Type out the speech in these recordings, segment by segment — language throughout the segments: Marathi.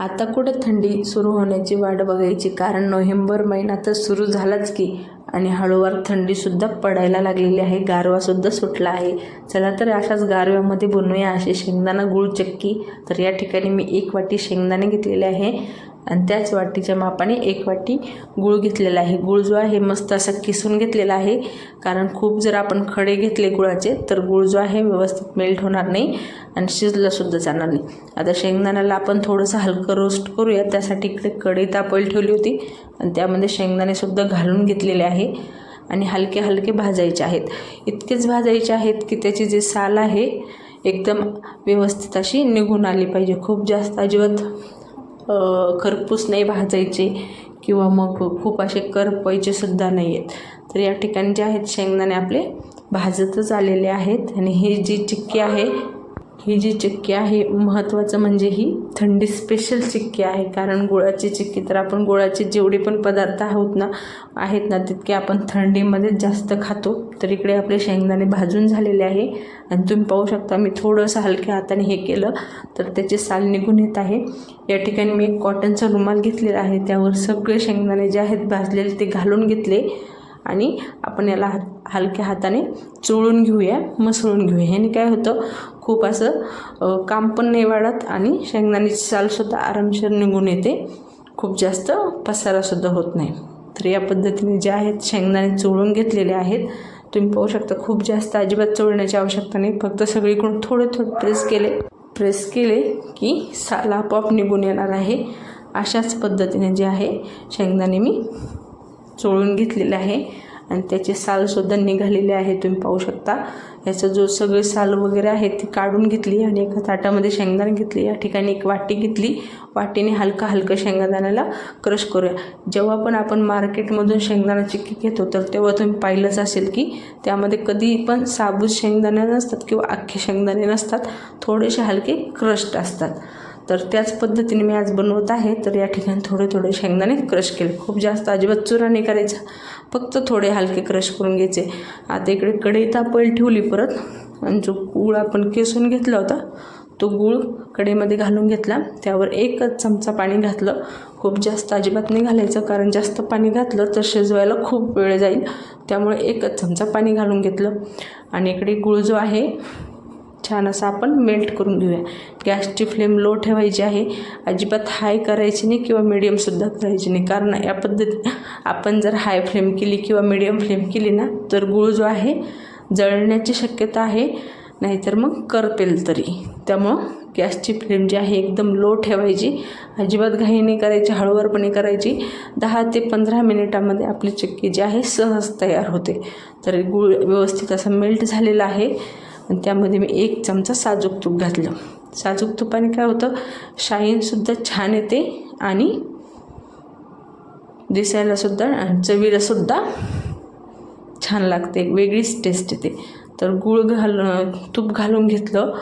आता कुठे थंडी सुरू होण्याची वाट बघायची? कारण नोव्हेंबर महिना तर सुरू झालाच की. आणि हळूवार थंडीसुद्धा पडायला लागलेली आहे. गारवासुद्धा सुटला आहे. चला तर अशाच गारव्यामध्ये बनवूया असे शेंगदाणा गुळ चक्की तर या ठिकाणी मी एक वाटी शेंगदाणे घेतलेले आहे. आणि त्याच वाटीच्या मापाने एक वाटी गूळ घेतलेला आहे. गूळ जो आहे मस्त असा किसून घेतलेला आहे. कारण खूप जर आपण खडे घेतले गुळाचे तर गूळ जो आहे व्यवस्थित मेल्ट होणार नाही आणि शिजलंसुद्धा जाणार नाही. आता शेंगदाण्याला आपण थोडंसं हलकं रोस्ट करूया. त्यासाठी इकडे कढई तापवायला ठेवली होती आणि त्यामध्ये शेंगदाणेसुद्धा घालून घेतलेले आहे आणि हलके हलके भाजायचे आहेत. इतकेच भाजायचे आहेत की त्याची जी साल आहे एकदम व्यवस्थित अशी निघून आली पाहिजे. खूप जास्त अजिबात खरपूस नाही भाजायचे किंवा मग खूप असे करपायचे सुद्धा नाही आहेत तर या ठिकाणी जे आहेत शेंगदाणे आपले भाजतच आलेले आहेत. आणि ही जी चिक्की आहे ही जी चिक्की आहे महत्त्वाचं म्हणजे ही थंडी स्पेशल चिक्की आहे. कारण गुळाची चिक्की तर आपण गुळाचे जेवढे पण पदार्थ आहोत ना आहेत ना तितके आपण थंडीमध्येच जास्त खातो. तर इकडे आपले शेंगदाणे भाजून झालेले आहे. आणि तुम्ही पाहू शकता मी थोडंसं हलक्या हाताने हे केलं तर त्याचे साल निघून येत आहे. या ठिकाणी मी एक कॉटनचा रुमाल घेतलेला आहे. त्यावर सगळे शेंगदाणे जे आहेत भाजलेले ते घालून घेतले. आणि आपण याला हात हलक्या हाताने चोळून घेऊया मसळून घेऊया. ह्याने काय होतं खूप असं काम पण नाही वाढत आणि शेंगदाण्याची सालसुद्धा आरामशीर निघून येते. खूप जास्त पसारासुद्धा होत नाही. तर या पद्धतीने जे आहेत शेंगदाणे चोळून घेतलेले आहेत. तुम्ही पाहू शकता खूप जास्त अजिबात चोळण्याची आवश्यकता नाही. फक्त सगळीकडून थोडे थोडे प्रेस केले. प्रेस केले की साल आपोआप निघून येणार आहे. अशाच पद्धतीने जे आहे शेंगदाणे मी चोळून घेतलेले आहे. आणि त्याचे सालसुद्धा निघालेले आहे तुम्ही पाहू शकता. याचं जो सगळे साल वगैरे आहे ती काढून घेतली आणि एका ताटामध्ये शेंगदाणा घेतली. या ठिकाणी एक वाटी घेतली. वाटीने हलका हलकं शेंगदाण्याला क्रश करूया. जेव्हा पण आपण मार्केटमधून शेंगदाणा चिक्की घेतो तर तेव्हा तुम्ही पाहिलंच असेल की त्यामध्ये कधी पण साबूत शेंगदाणे नसतात किंवा अख्खे शेंगदाणे नसतात. थोडेसे हलके क्रश्ड असतात. तर त्याच पद्धतीने मी आज बनवत आहे. तर या ठिकाणी थोडे थोडे शेंगदाणे क्रश केले. खूप जास्त अजिबात चुरा नाही करायचा. फक्त थोडे हलके क्रश करून घ्यायचे. आता इकडे कढई तापवायला ठेवली परत. आणि जो गूळ आपण केसून घेतला होता तो गूळ कढईमध्ये घालून घेतला. त्यावर एकच चमचा पाणी घातलं. खूप जास्त अजिबात नाही घालायचं कारण जास्त पाणी घातलं तर शिजवायला खूप वेळ जाईल. त्यामुळे एकच चमचा पाणी घालून घेतलं. आणि इकडे गूळ जो आहे छान असं आपण मेल्ट करून घेऊया. गॅसची फ्लेम लो ठेवायची आहे. अजिबात हाय करायची नाही किंवा मिडियमसुद्धा करायची नाही. कारण या पद्धती आपण जर हाय फ्लेम केली किंवा मिडियम फ्लेम केली ना तर गुळ जो आहे जळण्याची शक्यता आहे. नाहीतर मग करपेल तरी. त्यामुळं गॅसची फ्लेम जी आहे एकदम लो ठेवायची. अजिबात घाई नाही करायची हळूवारपणे करायची. दहा ते पंधरा मिनिटामध्ये आपली चक्की जी आहे सहज तयार होते. तर गुळ व्यवस्थित असं मेल्ट झालेला आहे. आणि त्यामध्ये मी एक चमचा साजूक तूप घातलं. साजूक तुपाने काय होतं? शाईनसुद्धा छान येते आणि दिसायलासुद्धा आणि चवीलासुद्धा छान लागते. एक वेगळीच टेस्ट येते. तर गूळ घाल तूप घालून घेतलं.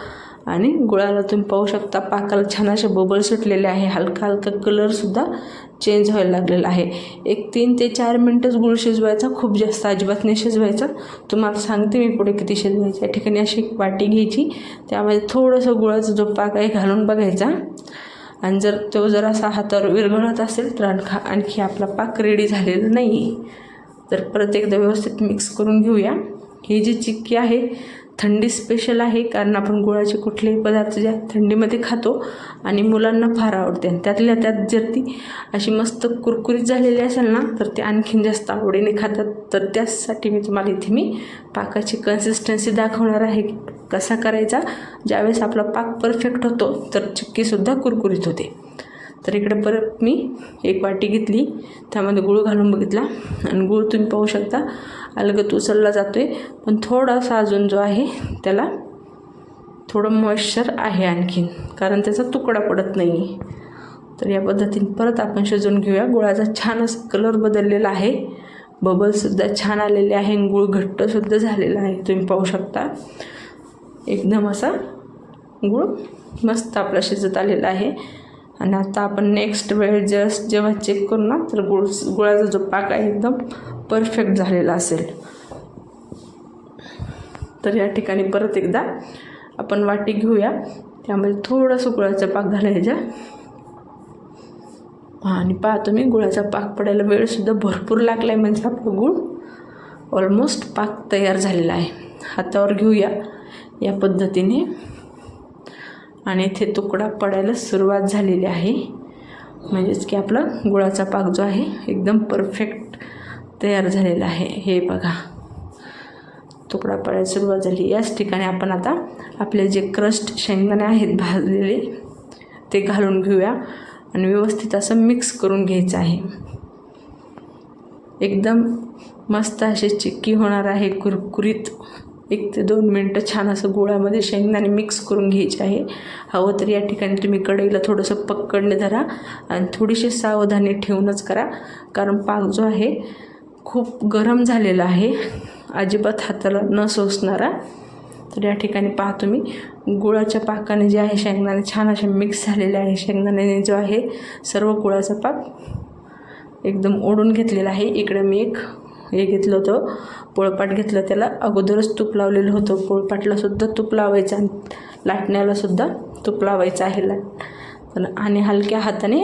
आणि गुळाला तुम्ही पाहू शकता पाकाला छान असे बबल सुटलेले आहे. हलका हलका कलरसुद्धा चेंज व्हायला लागलेला आहे. एक तीन ते चार मिनटंच गुळ शिजवायचा खूप जास्त अजिबात नाही शिजवायचा. तुम्हाला सांगते मी पुढे किती शिजवायचं. या ठिकाणी अशी एक वाटी घ्यायची त्यामध्ये थोडंसं गुळाचा जो पाक आहे घालून बघायचा. आणि जर तो जर असा हातावर विरघळत असेल तर आणखा आणखी आपला पाक रेडी झालेला नाही. तर परत एकदा व्यवस्थित मिक्स करून घेऊया. ही जी चिक्की आहे थंडी स्पेशल आहे कारण आपण गुळाचे कुठलेही पदार्थ जे थंडीमध्ये खातो आणि मुलांना फार आवडते. आणि त्यातल्या त्यात जर ती अशी मस्त कुरकुरीत झालेली असेल ना तर ते आणखीन जास्त आवडीने खातात. तर त्याचसाठी मी तुम्हाला इथे मी पाकाची कन्सिस्टन्सी दाखवणार आहे कसा करायचा. ज्यावेळेस आपला पाक परफेक्ट होतो तर चिक्कीसुद्धा कुरकुरीत होते. तर इकडे परत मी एक वाटी घेतली. त्यामध्ये गूळ घालून बघितला. आणि गूळ तुम्ही पाहू शकता. अलगत उचलला जातो आहे पण थोडासा अजून जो आहे त्याला थोडं मॉइश्चर आहे आणखीन. कारण त्याचा तुकडा पडत नाही तर या पद्धतीने परत आपण शिजवून घेऊया. गुळाचा छान असा कलर बदललेला आहे. बबलसुद्धा छान आलेले आहे आणि गुळ घट्टसुद्धा झालेला आहे. तुम्ही पाहू शकता. एकदम असा गुळ मस्त आपला शिजत आलेला आहे. आणि आता आपण नेक्स्ट वेळ जस्ट जेव्हा चेक करू ना तर गुळ गुळाचा जो पाक आहे एकदम परफेक्ट झालेला असेल. तर या ठिकाणी परत एकदा आपण वाटी घेऊया. त्यामध्ये थोडंसं गुळाचा पाक घालायचा. हां आणि पाहतो मी गुळाचा पाक पडायला वेळसुद्धा भरपूर लागला आहे म्हणजे आपलं गुळ ऑलमोस्ट पाक तयार झालेला आहे. हातावर घेऊया या पद्धतीने. आणि इथे तुकडा पडायला सुरुवात झालेली आहे. म्हणजेच की आपला गुळाचा पाक जो आहे एकदम परफेक्ट तयार झालेला आहे. हे बघा. तुकडा पडायला सुरुवात झाली. याच ठिकाणी आपण आता आपले जे क्रस्ट शेंगदाणे आहेत भाजलेले ते घालून घेऊया आणि व्यवस्थित असं मिक्स करून घ्यायचं आहे. एकदम मस्त अशी चिक्की होणार आहे कुरकुरीत. एक ते दोन मिनटं छान असं गोळामध्ये शेंगदाणे मिक्स करून घ्यायचे आहे. हवं तर या ठिकाणी तुम्ही कढईला थोडंसं पकडणे धरा आणि थोडीशी सावधानी ठेवूनच करा. कारण पाक जो आहे खूप गरम झालेला आहे. अजिबात हाताला न सोसणारा. तर या ठिकाणी पहा तुम्ही गुळाच्या पाकाने जे आहे शेंगदाणे छान असे मिक्स झालेले आहे. शेंगदाण्याने जो आहे सर्व गुळाचा पाक एकदम ओढून घेतलेला आहे. इकडे मी एक हे घेतलं होतं. पोळपाट घेतलं त्याला अगोदरच तूप लावलेलं होतं. पोळपाटलासुद्धा तूप लावायचं आणि लाटण्यालासुद्धा तूप लावायचं आहे लाट. आणि हलक्या हाताने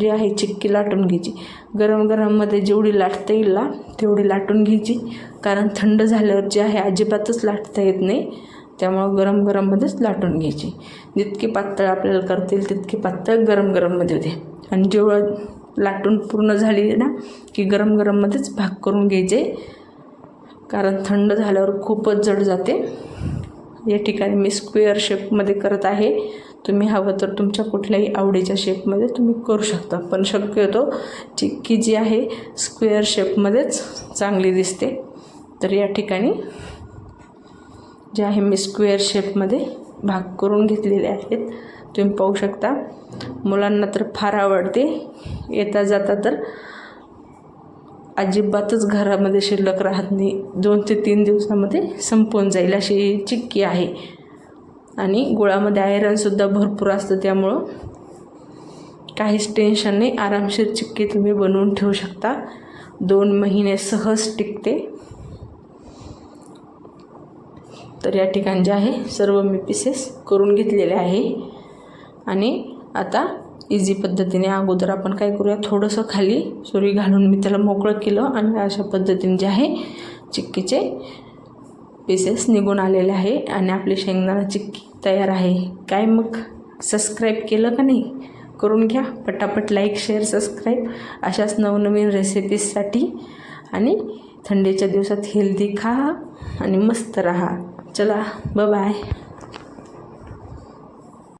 जी आहे चिक्की लाटून घ्यायची. गरम गरममध्ये जेवढी लाटता येईल ना तेवढी लाटून घ्यायची. कारण थंड झाल्यावर जे आहे अजिबातच लाटता येत नाही. त्यामुळं गरम गरममध्येच लाटून घ्यायची. जितकी पातळ आपल्याला करता येईल तितकी पातळ गरम गरममध्ये होते. आणि जेवढं लाटून पूर्ण झाली ना की गरम गरममध्येच भाग करून घ्यायचे. कारण थंड झाल्यावर खूपच जड जाते. या ठिकाणी मी स्क्वेअर शेपमध्ये करत आहे. तुम्ही हवं तर तुमच्या कुठल्याही आवडीच्या शेपमध्ये तुम्ही करू शकता. पण शक्यतो चिक्की जी आहे स्क्वेअर शेपमध्येच चांगली दिसते. तर या ठिकाणी जे आहे मी स्क्वेअर शेपमध्ये भाग करून घेतलेले आहेत. तुम्ही पाहू शकता. मुलांना तर फार आवडते. येता जाता तर अजिबातच घरामध्ये शिल्लक राहत नाही. दोन ते तीन दिवसामध्ये संपून जाईल अशी चिक्की आहे. आणि गुळामध्ये आयरनसुद्धा भरपूर असतं त्यामुळं काहीच टेन्शन नाही. आरामशीर चिक्की तुम्ही बनवून ठेवू शकता. दोन महिने सहज टिकते. तर या ठिकाण जे आहे सर्व मी पीसेस करून घेतलेले आहे. आणि आता इझी पद्धतीने अगोदर आपण काय करूया थोडंसं खाली सुरी घालून मी त्याला मोकळं केलं आणि अशा पद्धतीने जे आहे चिक्कीचे पीसेस निघून आलेले आहे आणि आपली शेंगदाणा चिक्की तयार आहे. काय मग? सबस्क्राईब केलं का नाही? करून घ्या. पटापट लाईक शेअर सबस्क्राईब अशाच नवनवीन रेसिपीजसाठी आणि थंडीच्या दिवसात हेल्दी खा आणि मस्त राहा. चला ब बाय